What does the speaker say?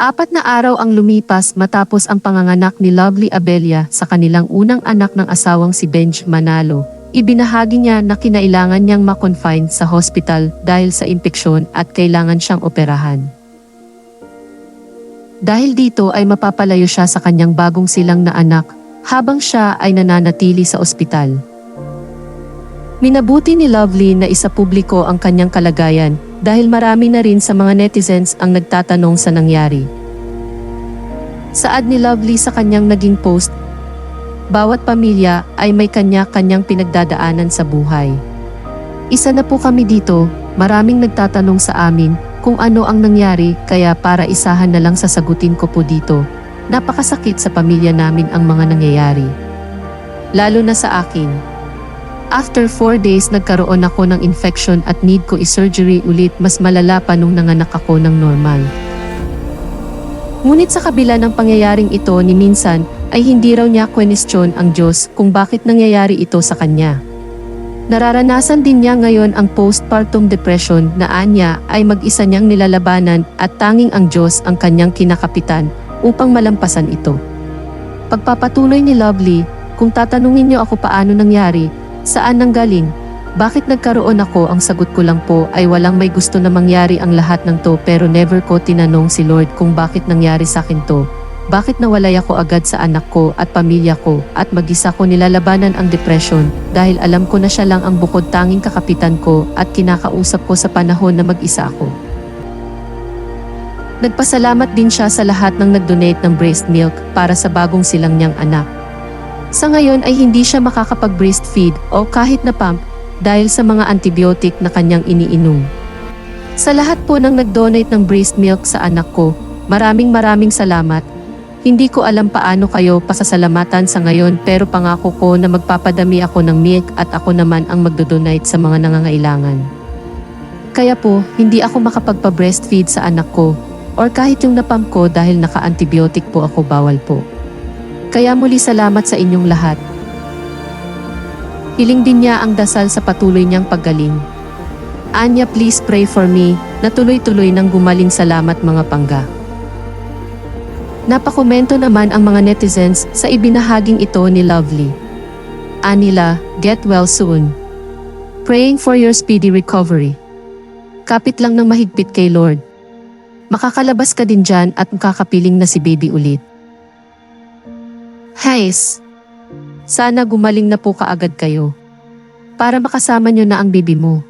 Apat na araw ang lumipas matapos ang panganganak ni Lovely Abelia sa kanilang unang anak ng asawang si Benj Manalo. Ibinahagi niya na kinailangan niyang makonfine sa hospital dahil sa impeksyon at kailangan siyang operahan. Dahil dito ay mapapalayo siya sa kanyang bagong silang na anak habang siya ay nananatili sa ospital. Minabuti ni Lovely na isa publiko ang kanyang kalagayan dahil marami na rin sa mga netizens ang nagtatanong sa nangyari. Saad ni Lovely sa kanyang naging post, bawat pamilya ay may kanya-kanyang pinagdadaanan sa buhay. Isa na po kami dito, maraming nagtatanong sa amin kung ano ang nangyari kaya para isahan na lang sasagutin ko po dito. Napakasakit sa pamilya namin ang mga nangyayari. Lalo na sa akin. After 4 days nagkaroon ako ng infection at need ko i-surgery ulit mas malala pa nung nanganak ako ng normal. Ngunit sa kabila ng pangyayaring ito ni minsan ay hindi raw niya kwenestyon ang Diyos kung bakit nangyayari ito sa kanya. Nararanasan din niya ngayon ang postpartum depression na anya ay mag-isa niyang nilalabanan at tanging ang Diyos ang kanyang kinakapitan upang malampasan ito. Pagpapatuloy ni Lovely, kung tatanungin niyo ako paano nangyari, Saan nanggaling? Bakit nagkaroon ako ang sagot ko lang po ay walang may gusto na mangyari ang lahat ng to pero never ko tinanong si Lord kung bakit nangyari sa akin to. Bakit nawalay ako agad sa anak ko at pamilya ko at mag-isa ko nilalabanan ang depression dahil alam ko na siya lang ang bukod tanging kakapitan ko at kinakausap ko sa panahon na mag-isa ako. Nagpasalamat din siya sa lahat ng nag-donate ng breast milk para sa bagong silang niyang anak. Sa ngayon ay hindi siya makakapag-breastfeed o kahit na pump dahil sa mga antibiotic na kanyang iniinom. Sa lahat po ng nag-donate ng breast milk sa anak ko, maraming maraming salamat. Hindi ko alam paano kayo pasasalamatan sa ngayon pero pangako ko na magpapadami ako ng milk at ako naman ang magdodonate sa mga nangangailangan. Kaya po, hindi ako makapagpa-breastfeed sa anak ko or kahit yung napam ko dahil naka-antibiotic po ako bawal po. Kaya muli salamat sa inyong lahat. Hiling din niya ang dasal sa patuloy niyang paggaling. Anya please pray for me, na tuloy-tuloy nang gumaling salamat mga pangga. Napakomento naman ang mga netizens sa ibinahaging ito ni Lovely. Anila, get well soon. Praying for your speedy recovery. Kapit lang ng mahigpit kay Lord. Makakalabas ka din dyan at makakapiling na si baby ulit. Hays! Sana gumaling na po kaagad kayo. Para makasama nyo na ang baby mo.